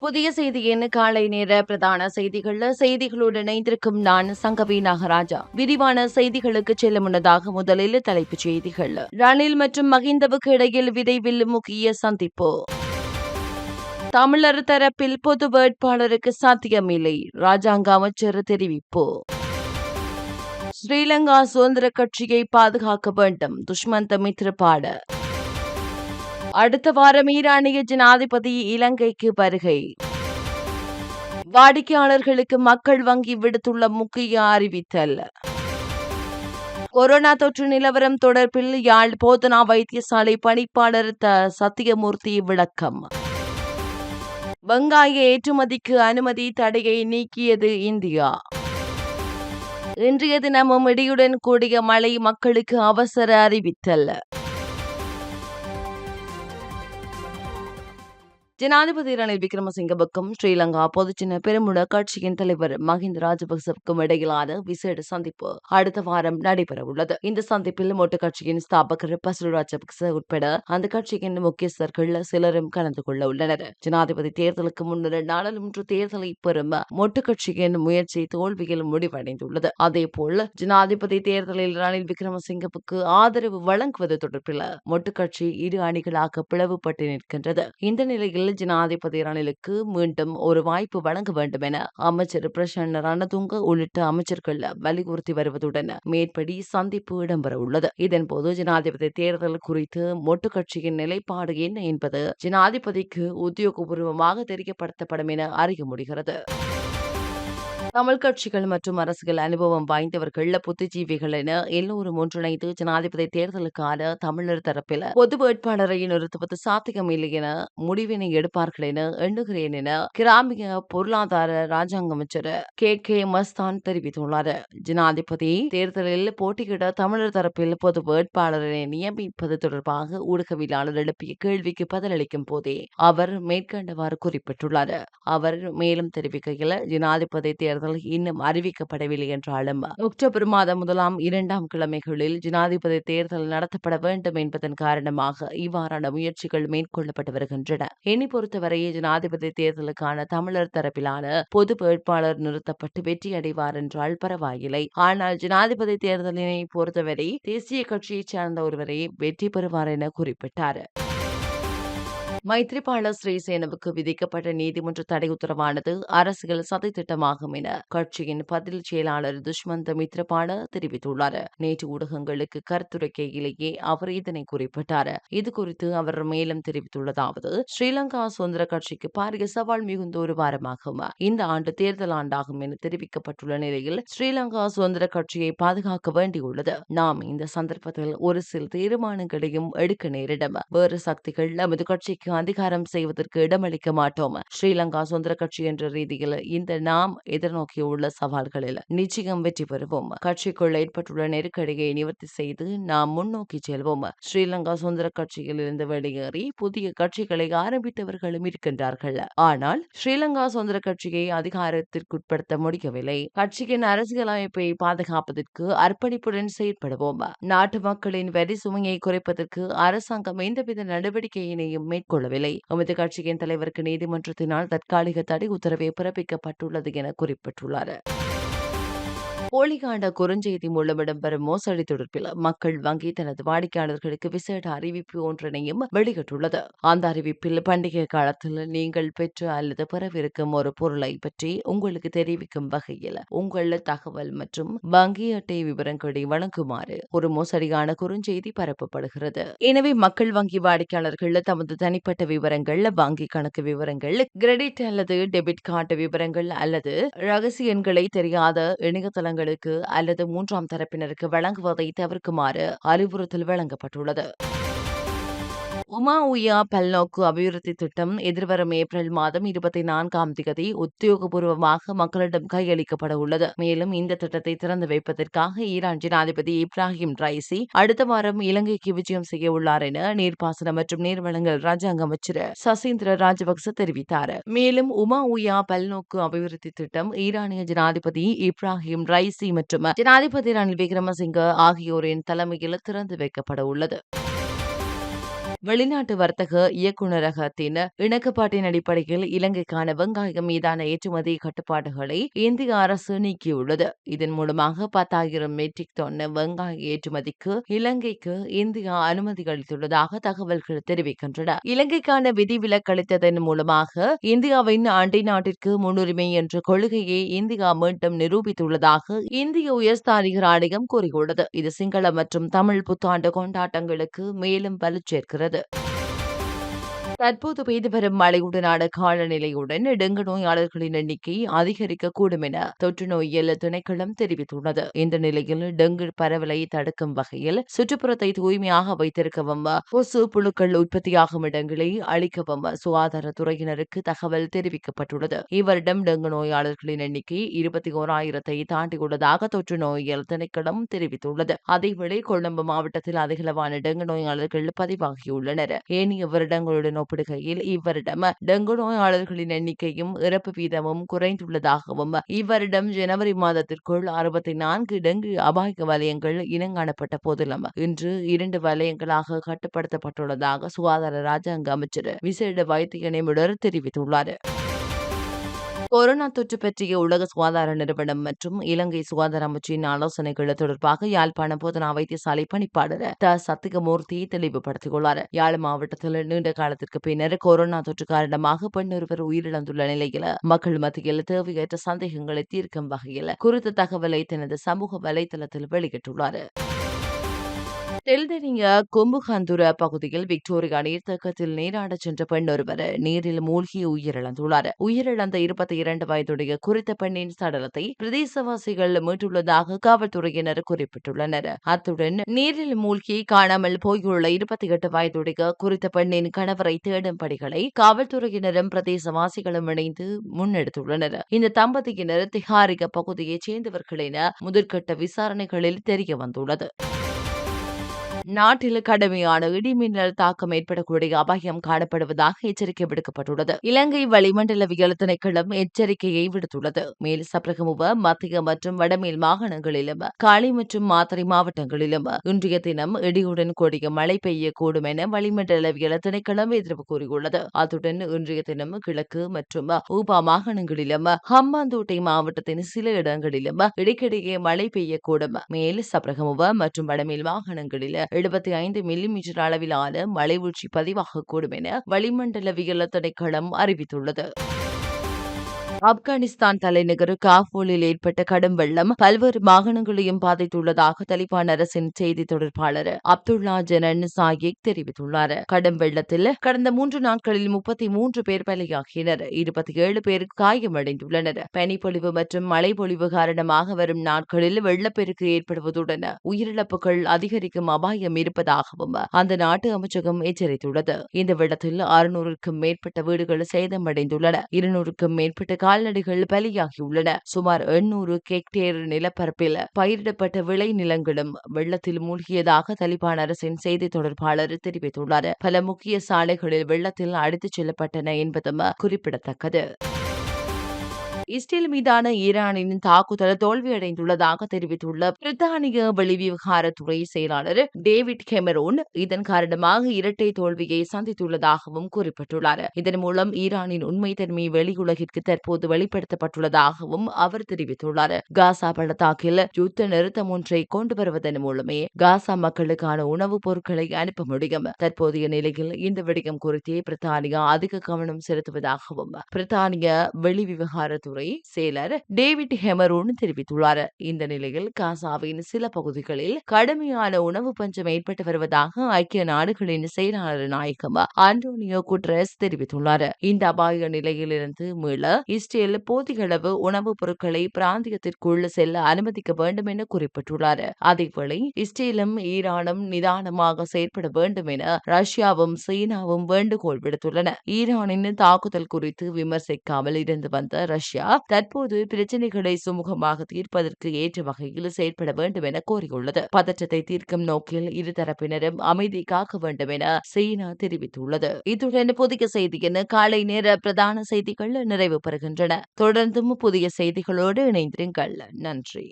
புதிய செய்தியின் காலை நேர பிரதான செய்திகள்ல செய்திகளோடு இணைந்திருக்கும் நான் சங்கவி நாகராஜா. விரிவான செய்திகளுக்கு செல்ல முன்னதாக முதலில் தலைப்புச் செய்திகள். ரணில் மற்றும் மகிந்தவுக்கு இடையில் விரைவில் முக்கிய சந்திப்பு. தமிழர் தரப்பில் பொது வேட்பாளருக்கு சாத்தியமில்லை ராஜாங்க அமைச்சர் தெரிவிப்பு. ஸ்ரீலங்கா சுதந்திர கட்சியை பாதுகாக்க வேண்டும் துஷ்மந்த மித்ரபாட அடுத்த வாரம் ஈரானிய ஜனாதிபதி இலங்கைக்கு வருகை. வாடிக்கையாளர்களுக்கு மக்கள் வங்கி விடுத்துள்ள முக்கிய அறிவித்தல். கொரோனா தொற்று நிலவரம் தொடர்பில் யாழ் போதனா வைத்தியசாலை பணிப்பாளர் த சத்தியமூர்த்தி விளக்கம். வெங்காய ஏற்றுமதிக்கு அனுமதி தடையை நீக்கியது இந்தியா. இன்றைய தினமும் இடியுடன் கூடிய மழை மக்களுக்கு அவசர அறிவித்தல். ஜனாதிபதி ரணில் விக்ரமசிங்கவுக்கும் ஸ்ரீலங்கா பொதுச்சின பெருமுட கட்சியின் தலைவர் மஹிந்த ராஜபக்சவுக்கும் இடையிலான விசேட சந்திப்பு அடுத்த வாரம் நடைபெறவுள்ளது இந்த சந்திப்பில் மொட்டு கட்சியின் ஸ்தாபகர் பசுரு ராஜபக்ச உட்பட அந்த கட்சியின் முக்கியஸ்தர்கள் சிலரும் கலந்து கொள்ள உள்ளனர். ஜனாதிபதி தேர்தலுக்கு முன்னர் நாடாளுமன்ற தேர்தலை பெறும் மொட்டு கட்சியின் முயற்சி தோல்வியில் முடிவடைந்துள்ளது. அதேபோல் ஜனாதிபதி தேர்தலில் ரணில் விக்ரமசிங்கவுக்கு ஆதரவு வழங்குவது தொடர்பில் மொட்டு கட்சி இரு அணிகளாக பிளவுபட்டு நிற்கின்றது. இந்த நிலையில் ஜனாதிபதி ரணிலுக்கு மீண்டும் ஒரு வாய்ப்பு வழங்க வேண்டும் என அமைச்சர் பிரசன்ன ரணதுங்க உள்ளிட்ட அமைச்சர்கள் வலியுறுத்தி வருவதுடன் மேற்படி சந்திப்பு இடம்பெற உள்ளது. இதன்போது ஜனாதிபதி தேர்தல் குறித்து மொட்டு கட்சியின் நிலைப்பாடு என்ன என்பது ஜனாதிபதிக்கு உத்தியோகபூர்வமாக தெரியப்படுத்தப்படும் என அறிய முடிகிறது. தமிழ் கட்சிகள் மற்றும் அரசியல் அனுபவம் வாய்ந்தவர்கள் புத்திஜீவிகள் என எல்லோரும் ஒன்றிணைந்து ஜனாதிபதி தேர்தலுக்கான தமிழர் தரப்பில் பொது வேட்பாளரை நிறுத்துவது சாத்தியமில்லை என முடிவினை எடுப்பார்கள் என எண்ணுகிறேன் என கிராமிய பொருளாதார ராஜாங்க அமைச்சர் கே. கே. மஸ்தான் தெரிவித்துள்ளார். ஜனாதிபதி தேர்தலில் போட்டியிட தமிழர் தரப்பில் பொது வேட்பாளரை நியமிப்பது தொடர்பாக ஊடகவியலாளர் எழுப்பிய கேள்விக்கு பதிலளிக்கும் போதே அவர் மேற்கண்டவாறு குறிப்பிட்டுள்ளார். அவர் மேலும் தெரிவிக்கையில் ஜனாதிபதி தேர்தல் தேர்தல் இன்னும் அறிவிக்கப்படவில்லை என்றாலும் அக்டோபர் மாதம் முதலாம் இரண்டாம் கிழமைகளில் ஜனாதிபதி தேர்தல் நடத்தப்பட வேண்டும் என்பதன் காரணமாக இவ்வாறான முயற்சிகள் மேற்கொள்ளப்பட்டு வருகின்றன. என்னை பொறுத்தவரையே ஜனாதிபதி தேர்தலுக்கான தமிழர் தரப்பிலான பொது வேட்பாளர் நிறுத்தப்பட்டு வெற்றி அடைவார் என்றால் பரவாயில்லை. ஆனால் ஜனாதிபதி தேர்தலினை பொறுத்தவரை தேசிய கட்சியைச் சார்ந்த ஒருவரை வெற்றி பெறுவார் என குறிப்பிட்டார். மைத்ரிபால ஸ்ரீசேனவுக்கு விதிக்கப்பட்ட நீதிமன்ற தடை உத்தரவானது அரசியல் சதி திட்டமாகும் என கட்சியின் பதில் செயலாளர் துஷ்மந்த மித்ரபால தெரிவித்துள்ளார். நேற்று ஊடகங்களுக்கு கருத்துரைக்கையிலேயே அவர் இதனை குறிப்பிட்டார். இது குறித்து அவர் மேலும் தெரிவித்துள்ளதாவது ஸ்ரீலங்கா சுதந்திர கட்சிக்கு பாரிய சவால் மிகுந்த ஒரு வாரமாகும். இந்த ஆண்டு தேர்தல் ஆண்டாகும் என தெரிவிக்கப்பட்டுள்ள நிலையில் ஸ்ரீலங்கா சுதந்திர கட்சியை பாதுகாக்க வேண்டியுள்ளது. நாம் இந்த சந்தர்ப்பத்தில் ஒரு சில தீர்மானங்களையும் எடுக்க நேரிடும். வேறு சக்திகள் நமது கட்சிக்கு அதிகாரம் செய்வதற்கு இடமளிக்க மாட்டோம். ஸ்ரீலங்கா சுதந்திர கட்சி என்ற ரீதியில் இந்த நாம் எதிர்நோக்கியுள்ள சவால்களில் நிச்சயம் வெற்றி பெறுவோம். கட்சிக்குள் ஏற்பட்டுள்ள நெருக்கடியை நிவர்த்தி செய்து நாம் முன்னோக்கி செல்வோம். ஸ்ரீலங்கா சுதந்திர கட்சியில் இருந்து வெளியேறி புதிய கட்சிகளை ஆரம்பித்தவர்களும் இருக்கின்றார்கள். ஆனால் ஸ்ரீலங்கா சுதந்திர கட்சியை அதிகாரத்திற்குட்படுத்த முடியவில்லை. கட்சியின் அரசியலமைப்பை பாதுகாப்பதற்கு அர்ப்பணிப்புடன் செயற்படுவோம். நாட்டு மக்களின் வரி சுமையை குறைப்பதற்கு அரசாங்கம் எந்தவித நடவடிக்கையினையும் மேற்கொள்ள கொள்ளவில்லை. எமது கட்சியின் தலைவருக்கு நீதிமன்றத்தினால் தற்காலிக தடை உத்தரவை பிறப்பிக்கப்பட்டுள்ளது என குறிப்பிட்டுள்ளார். போலிகாண்ட குறுஞ்செய்தி மூலம் இடம்பெறும் மோசடி தொடர்பில் மக்கள் வங்கி தனது வாடிக்கையாளர்களுக்கு விசேட அறிவிப்பு ஒன்றினையும் வெளியிட்டுள்ளது. அந்த அறிவிப்பில் பண்டிகை காலத்தில் நீங்கள் பெற்று அல்லது பெறவிருக்கும் ஒரு பொருளை பற்றி உங்களுக்கு தெரிவிக்கும் வகையில் உங்கள் தகவல் மற்றும் வங்கி அட்டை விவரங்களை வழங்குமாறு ஒரு மோசடியான குறுஞ்செய்தி பரப்பப்படுகிறது. எனவே மக்கள் வங்கி வாடிக்கையாளர்கள் தமது தனிப்பட்ட விவரங்கள் வங்கி கணக்கு விவரங்கள் கிரெடிட் அல்லது டெபிட் கார்டு விவரங்கள் அல்லது ரகசிய எண்களை தெரியாத இணையதளங்கள் நிறுவனங்களுக்கு அல்லது மூன்றாம் தரப்பினருக்கு வழங்குவதை தவிர்க்குமாறு அறிவுறுத்தல் வழங்கப்பட்டுள்ளது. உமா உயா பல்நோக்கு அபிவிருத்தி திட்டம் எதிர்வரும் ஏப்ரல் மாதம் இருபத்தி நான்காம் தேதி உத்தியோகபூர்வமாக மக்களிடம் கையளிக்கப்பட உள்ளது. மேலும் இந்த திட்டத்தை திறந்து வைப்பதற்காக ஈரான் ஜனாதிபதி இப்ராஹிம் ரைசி அடுத்த வாரம் இலங்கைக்கு விஜயம் செய்ய உள்ளார் என நீர்ப்பாசனம் மற்றும் நீர்வளங்கள் ராஜாங்க அமைச்சர் சசீந்திர ராஜபக்ச தெரிவித்தார். மேலும் உமா உயா பல்நோக்கு அபிவிருத்தி திட்டம் ஈரானிய ஜனாதிபதி இப்ராஹிம் ரைசி மற்றும் ஜனாதிபதி ரணில் விக்ரமசிங்க ஆகியோரின் தலைமையில் திறந்து வைக்கப்பட உள்ளது. வெளிநாட்டு வர்த்தக இயக்குநரகத்தின் இணக்கப்பாட்டின் அடிப்படையில் இலங்கைக்கான வெங்காயம் மீதான ஏற்றுமதி கட்டுப்பாடுகளை இந்திய அரசு நீக்கியுள்ளது. இதன் மூலமாக பத்தாயிரம் மெட்ரிக் டன் வெங்காய ஏற்றுமதிக்கு இலங்கைக்கு இந்தியா அனுமதி அளித்துள்ளதாக தகவல்கள் தெரிவிக்கின்றன. இலங்கைக்கான விதிவிலக்களித்ததன் மூலமாக இந்தியாவின் அண்டை நாட்டிற்கு முன்னுரிமை என்ற கொள்கையை இந்தியா மீண்டும் நிரூபித்துள்ளதாக இந்திய உயர்ஸ்தானிகர் ஆணையம் கூறியுள்ளது. இது சிங்கள மற்றும் தமிழ் புத்தாண்டு கொண்டாட்டங்களுக்கு மேலும் வலு சேர்க்கிறது வருகிறது தற்போது பெய்து வரும் மழையுடனான காலநிலையுடன் டெங்கு நோயாளர்களின் எண்ணிக்கை அதிகரிக்கக்கூடும் என தொற்று நோயியல் திணைக்களம் தெரிவித்துள்ளது. இந்த நிலையில் டெங்கு பரவலை தடுக்கும் வகையில் சுற்றுப்புறத்தை தூய்மையாக வைத்திருக்கவும் கொசு புழுக்கள் உற்பத்தியாகும் இடங்களை அளிக்கவும் சுகாதாரத்துறையினருக்கு தகவல் தெரிவிக்கப்பட்டுள்ளது. இவரிடம் டெங்கு நோயாளர்களின் எண்ணிக்கை இருபத்தி ஓராயிரத்தை தாண்டியுள்ளதாக தொற்று நோயியல் திணைக்களம் தெரிவித்துள்ளது. அதேவேளை கொழும்பு மாவட்டத்தில் அதிகளவான டெங்கு நோயாளர்கள் பதிவாகியுள்ளனர். ஏனைய வருடங்களுடன் ஒப்பிடுகையில் இவ்வருடம் டெங்கு நோயாளர்களின் எண்ணிக்கையும் இறப்பு வீதமும் குறைந்துள்ளதாகவும் இவ்வருடம் ஜனவரி மாதத்திற்குள் அறுபத்தி நான்கு டெங்கு அபாய வலயங்கள் இனங்காணப்பட்ட போதிலும் இன்று இரண்டு வலயங்களாக கட்டுப்படுத்தப்பட்டுள்ளதாக சுகாதார ராஜாங்க அமைச்சர் விசேட வைத்திய நிபுணர் தெரிவித்துள்ளார். கொரோனா தொற்று பற்றிய உலக சுகாதார நிறுவனம் மற்றும் இலங்கை சுகாதார அமைச்சின் ஆலோசனைகள் தொடர்பாக யாழ்ப்பாண போதனா வைத்தியசாலை பணிப்பாளர் த. சத்திகமூர்த்தி தெளிவுபடுத்தியுள்ளார் யாழ் மாவட்டத்தில் நீண்ட காலத்திற்கு பின்னர் கொரோனா தொற்று காரணமாக பெண் ஒருவர் உயிரிழந்துள்ள நிலையில் மக்கள் மத்தியில் தேவையற்ற சந்தேகங்களை தீர்க்கும் வகையில் குறித்த தகவலை தனது சமூக வலைதளத்தில் வெளியிட்டுள்ளார். தெல்தெனிய கொம்புகந்துர பகுதியில் விக்டோரியா நீர்த்தக்கத்தில் நீராடச் சென்ற பெண் ஒருவர் நீரில் மூழ்கி உயிரிழந்துள்ளார். உயிரிழந்த இருபத்தி இரண்டு வயதுடைய குறித்த பெண்ணின் சடலத்தை பிரதேசவாசிகள் மீட்டுள்ளதாக காவல்துறையினர் குறிப்பிட்டுள்ளனர். அத்துடன் நீரில் மூழ்கி காணாமல் போயுள்ள இருபத்தி எட்டு வயதுடைய குறித்த பெண்ணின் கணவரை தேடும் பணிகளை காவல்துறையினரும் பிரதேசவாசிகளும் இணைந்து முன்னெடுத்துள்ளனர். இந்த தம்பதியினர் திகாரிக பகுதியைச் சேர்ந்தவர்கள் என முதற்கட்ட விசாரணைகளில் தெரிய வந்துள்ளது நாட்டில் கடுமையான இடிமின்னல் தாக்கம் ஏற்படக்கூடிய அபாயம் காணப்படுவதாக எச்சரிக்கை விடுக்கப்பட்டுள்ளது. இலங்கை வளிமண்டலவியல் திணைக்களம் எச்சரிக்கையை விடுத்துள்ளது. மேல் சப்ரகமுவ மத்திய மற்றும் வடமேல் மாகாணங்களிலும் காளி மற்றும் மாத்திரை மாவட்டங்களிலும் இன்றைய தினம் இடியுடன் கூடிய மழை பெய்யக்கூடும் என வளிமண்டலவியல் திணைக்களம் எதிர்ப்பு கூறியுள்ளது. அத்துடன் இன்றைய தினம் கிழக்கு மற்றும் ஊபா மாகாணங்களிலும் ஹம்பாந்தோட்டை மாவட்டத்தின் சில இடங்களிலும் இடைக்கிடையே மழை பெய்யக்கூடும். மேல் சப்ரகமுவ மற்றும் வடமேல் மாகாணங்களில் எழுபத்தி ஐந்து மில்லிமீட்டர் அளவிலான மழை வீழ்ச்சி பதிவாகக்கூடும் என வளிமண்டலவியல் திணைக்களம் அறிவித்துள்ளது. ஆப்கானிஸ்தான் தலைநகர் காபூலில் ஏற்பட்ட கடும் வெள்ளம் பல்வேறு மாகாணங்களையும் பாதித்துள்ளதாக தலிபான் அரசின் செய்தி தொடர்பாளர் அப்துல்லா ஜனன் சாயிக் தெரிவித்துள்ளார். கடும் வெள்ளத்தில் கடந்த மூன்று நாட்களில் முப்பத்தி மூன்று பேர் பலியாகினர். இருபத்தி ஏழு பேர் காயமடைந்துள்ளனர். பனிப்பொழிவு மற்றும் மழைப்பொழிவு காரணமாக வரும் நாட்களில் வெள்ளப்பெருக்கு ஏற்படுவதுடன் உயிரிழப்புகள் அதிகரிக்கும் அபாயம் இருப்பதாகவும் அந்த நாட்டு அமைச்சகம் எச்சரித்துள்ளது. இந்த வெள்ளத்தில் அறுநூறுக்கும் மேற்பட்ட வீடுகள் சேதமடைந்துள்ளன. இருநூறுக்கும் மேற்பட்ட கால்நடைகள் பலியாகியுள்ளன. சுமார் எண்ணூறு ஹெக்டேர் நிலப்பரப்பில் பயிரிடப்பட்ட விளை நிலங்களும் வெள்ளத்தில் மூழ்கியதாக தலிபான் அரசின் செய்தி தொடர்பாளர் தெரிவித்துள்ளார். பல முக்கிய சாலைகளில் வெள்ளத்தில் அடித்துச் செல்லப்பட்டன என்பதும் குறிப்பிடத்தக்கது. இஸ்ரேல் மீதான ஈரானின் தாக்குதல் தோல்வியடைந்துள்ளதாக தெரிவித்துள்ள பிரித்தானிய வெளிவிவகாரத்துறை செயலாளர் டேவிட் கெமரோன் இதன் காரணமாக இரட்டை தோல்வியை சந்தித்துள்ளதாகவும் குறிப்பிட்டுள்ளார். இதன் மூலம் ஈரானின் உண்மைத்தன்மை வெளியுலகிற்கு தற்போது வெளிப்படுத்தப்பட்டுள்ளதாகவும் அவர் தெரிவித்துள்ளார். காசா பள்ளத்தாக்கில் யுத்த நிறுத்தம் ஒன்றை கொண்டு வருவதன் மூலமே காசா மக்களுக்கான உணவுப் பொருட்களை அனுப்ப முடியும். தற்போதைய நிலையில் இந்த விடயம் குறித்தே பிரித்தானியா அதிக கவனம் செலுத்துவதாகவும் பிரித்தானிய வெளிவிவகாரத்துறை துறை செயலர் டேவிட் ஹெமரூன் தெரிவித்துள்ளார். இந்த நிலையில் காசாவின் சில பகுதிகளில் கடுமையான உணவு பஞ்சம் ஏற்பட்டு வருவதாக ஐக்கிய நாடுகளின் செயலாளர் நாயகம் அண்டோனியோ குட்ரஸ் தெரிவித்துள்ளார். இந்த அபாய நிலையிலிருந்து மீள இஸ்ரேல் போதிகளவு உணவுப் பொருட்களை பிராந்தியத்திற்குள் செல்ல அனுமதிக்க வேண்டும் என குறிப்பிட்டுள்ளார். அதேவேளை இஸ்ரேலும் ஈரானும் நிதானமாக செயற்பட வேண்டும் என ரஷ்யாவும் சீனாவும் வேண்டுகோள் விடுத்துள்ளன. ஈரானின் தாக்குதல் குறித்து விமர்சிக்காமல் இருந்து வந்த ரஷ்யா தற்போது பிரச்சினைகளை சுமூகமாக தீர்ப்பதற்கு ஏற்ற வகையில் செயற்பட வேண்டும் என கோரியுள்ளது. பதற்றத்தை தீர்க்கும் நோக்கில் இருதரப்பினரும் அமைதி காக்க வேண்டும் என சீனா தெரிவித்துள்ளது. இத்துடன் புதிய செய்தியின் காலை நேர பிரதான செய்திகள் நிறைவு பெறுகின்றன. தொடர்ந்தும் புதிய செய்திகளோடு இணைந்திருங்கள். நன்றி.